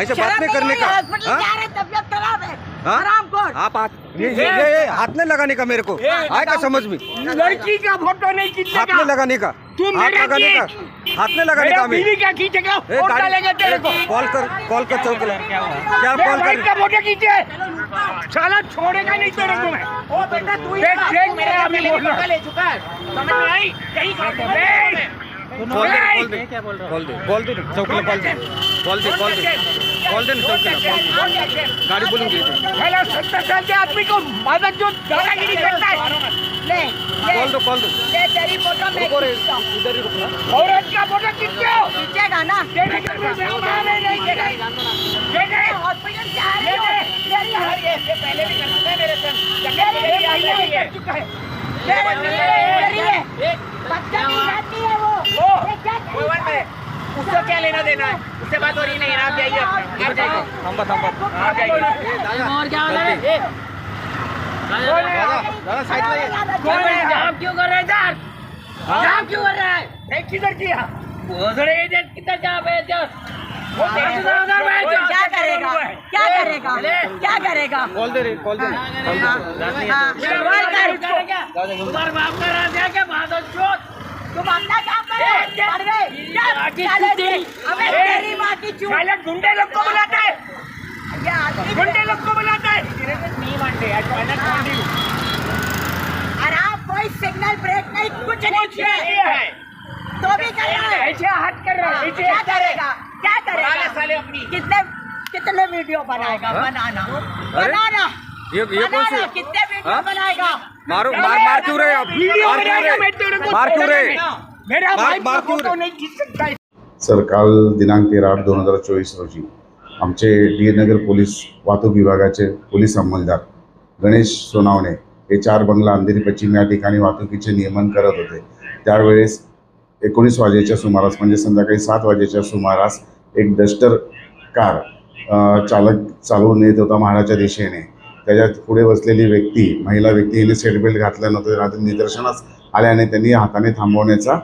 ऐसे बात नहीं करने का। हाँ? हैं, तबीयत खराब? आप हाथ ये ये ये ये हाथ नहीं लगाने का मेरे को। आए का समझ में? लड़की का फ़ोटो नहीं खींचने हाथ नहीं लगाने का। तू हाथ लगाने का। हाथ नहीं लगाने का बीवी का खींचेगा? तेरे को कॉल कर कॉल कर चौक क्या कॉल कर का फ़ोटो खींचे। साला छोड़ेगा नहीं तेरे को मैं। ओ बेटा तू ही देख देख मेरे अभी बोल रहा ले चुका है समझ में आई? नहीं। दे कॉल दे कॉल दे। कॉल दे चौकीला कॉल दे कॉल दे कॉल दे कॉल दे चौकीला गाड़ी घे इथे. सत्तर साल के आदमी को मदद जो दादागिरी करता है। ले कॉल दो कॉल दो। ये तेरी फ़ोटो मैं। इधर ही रुकना औरत का फ़ोटो खींचो। खींचेगा ना तेरे घर में मेहमान है नहीं तेरे तेरे हॉस्पिटल जा रहे हो। तेरी हर इससे पहले भी करते हैं मेरे संग तेरी आई है चुका है। है बच्चा नहीं जाती है वो। वो में उसको क्या लेना देना है? उससे बात हो रही नहीं आप जाइए आप जाइए। आप जाइए। और क्या हो रहा है? दादा कौन जाम क्यों कर रहे हैं जाम क्यों कर रहा है? नहीं, किधर जाम है? करेगा? क्या करेगा? क्या करेगा? कॉल दे रे कॉल दे। कॉल दे हाँ, कॉल कर तुम्हारे बाप का राज है क्या? माधव चोट तुम अपना काम करो। अबे तेरी माँ की चूत पहले गुंडे लोग को बुलाता है। ये गुंडे लोग को बुलाता है। नहीं मानते। हूँ आप कोई सिग्नल ब्रेक नहीं कुछ नहीं है। तो भी कर रहे हैं ऐसे हाथ कर रहा। है ऐसे क्या करेगा? क्या करेगा साले अपनी। कितने कितने वीडियो बनाएगा? हाँ? बनाना। बनाना। ये ये कौन से कितने वीडियो हाँ? बनाएगा? मारो मार मार क्यों रहे आप? वीडियो मार क्यों रहे? मार क्यों रहे। मेरा मार- भाई मार क्यों फोटो रे? नहीं खींच सकता है सर काल दिनांक तेरा आठ दोन हजार चोवीस रोजी आमचे डी नगर पोलीस वाहतूक विभागाचे पोलीस अंमलदार गणेश सोनावणे हे चार बंगला अंधेरी पश्चिम या ठिकाणी वाहतुकीचे नियमन करत होते. त्यावेळेस एकोणीस वाजेच्या सुमारास म्हणजे संध्याकाळी सात वाजेच्या सुमारास एक डस्टर कार चालक चालवून येत होता महाडाच्या दिशेने. त्याच्यात पुढे बसलेली व्यक्ती महिला व्यक्ती हिने सीट बेल्ट घातलं नव्हतं रात्री निदर्शनास आल्याने त्यांनी हाताने थांबवण्याचा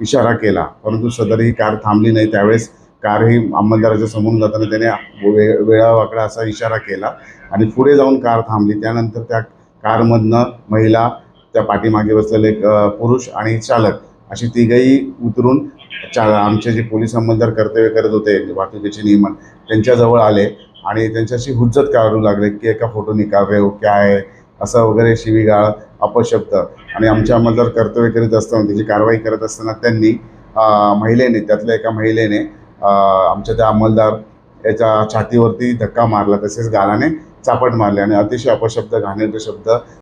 इशारा केला. परंतु सदर ही कार थांबली नाही. त्यावेळेस कार ही अंमलदाराच्या समोरून जाताना त्याने वे वेळा वाकडा असा इशारा केला आणि पुढे जाऊन कार थांबली. त्यानंतर त्या कारमधनं महिला त्या पाठीमागे बसलेले एक पुरुष आणि चालक अशी तिघही उतरून चा आमचे जे पोलीस अंमलदार कर्तव्य करत होते वाहतुकीचे नियमन त्यांच्याजवळ आले. आणि त्यांच्याशी हुज्जत काढू लागले? की एका फोटो निकाल रहे हो क्या आहे असं वगैरे शिवीगाळ अपशब्द. आणि आमच्या अंमलदार कर्तव्य करीत असताना त्याची कारवाई करत असताना त्यांनी महिलेने त्यातल्या एका महिलेने आमच्या त्या अंमलदार याच्या छातीवरती धक्का मारला तसेच गालाने चापट मारले आणि अतिशय अपशब्द घाणेरडे शब्द